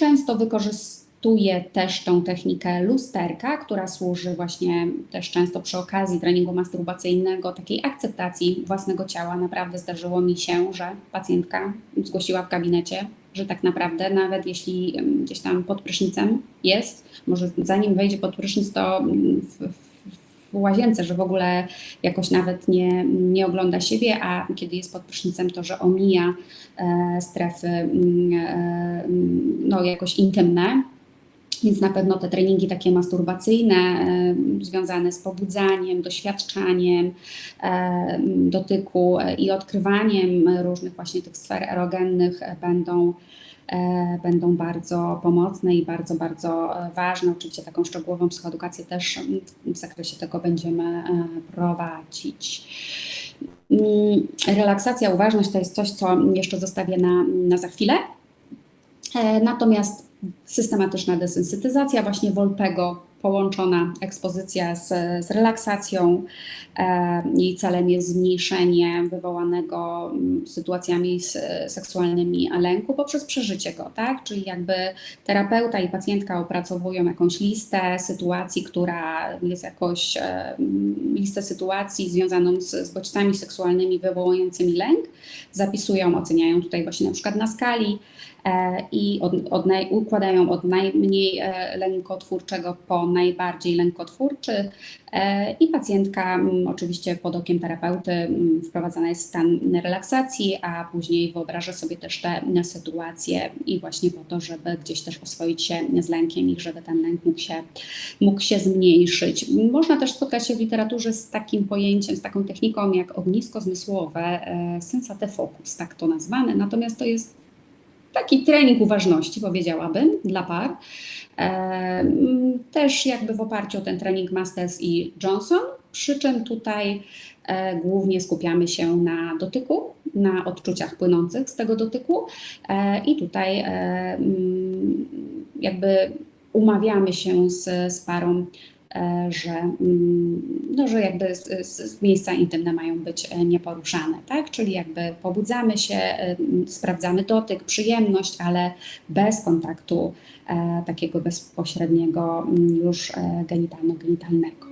Często wykorzystuje też tą technikę lusterka, która służy właśnie też często przy okazji treningu masturbacyjnego, takiej akceptacji własnego ciała. Naprawdę zdarzyło mi się, że pacjentka zgłosiła w gabinecie, że tak naprawdę nawet jeśli gdzieś tam pod prysznicem jest, może zanim wejdzie pod prysznic, to mm, w, w w łazience, że w ogóle jakoś nawet nie, nie ogląda siebie, a kiedy jest pod prysznicem, to że omija e, strefy mm, e, mm, no, jakoś intymne. Więc na pewno te treningi takie masturbacyjne, e, związane z pobudzaniem, doświadczaniem e, dotyku e, i odkrywaniem różnych właśnie tych sfer erogennych będą, będą bardzo pomocne i bardzo, bardzo e, ważne. Oczywiście taką szczegółową psychoedukację też w zakresie tego będziemy e, prowadzić. Mm, Relaksacja, uważność to jest coś, co jeszcze zostawię na, na za chwilę. E, Natomiast systematyczna desensytyzacja właśnie Wolpego, połączona ekspozycja z, z relaksacją. E, jej celem jest zmniejszenie wywołanego mm, sytuacjami seksualnymi lęku poprzez przeżycie go, tak? Czyli jakby terapeuta i pacjentka opracowują jakąś listę sytuacji, która jest jakoś e, mm, listę sytuacji związaną z, z bodźcami seksualnymi wywołującymi lęk. Zapisują, oceniają tutaj właśnie na przykład na skali e, i od, od naj, układają od najmniej lękotwórczego po najbardziej lękotwórczy e, i pacjentka m, oczywiście pod okiem terapeuty m, wprowadzana jest w stan relaksacji, a później wyobraża sobie też te sytuacje i właśnie po to, żeby gdzieś też oswoić się z lękiem i żeby ten lęk mógł się, mógł się zmniejszyć. Można też spotkać się w literaturze z takim pojęciem, z taką techniką jak ognisko zmysłowe, e, sensate focus, tak to nazwane, natomiast to jest taki trening uważności, powiedziałabym, dla par. Też jakby w oparciu o ten trening Masters i Johnson, przy czym tutaj e, głównie skupiamy się na dotyku, na odczuciach płynących z tego dotyku. E, i tutaj e, jakby umawiamy się z, z parą, że, mm, no, że jakby s- s- miejsca intymne mają być e, nieporuszane, tak? Czyli jakby pobudzamy się, e, sprawdzamy dotyk, przyjemność, ale bez kontaktu e, takiego bezpośredniego mm, już e, genitalno-genitalnego.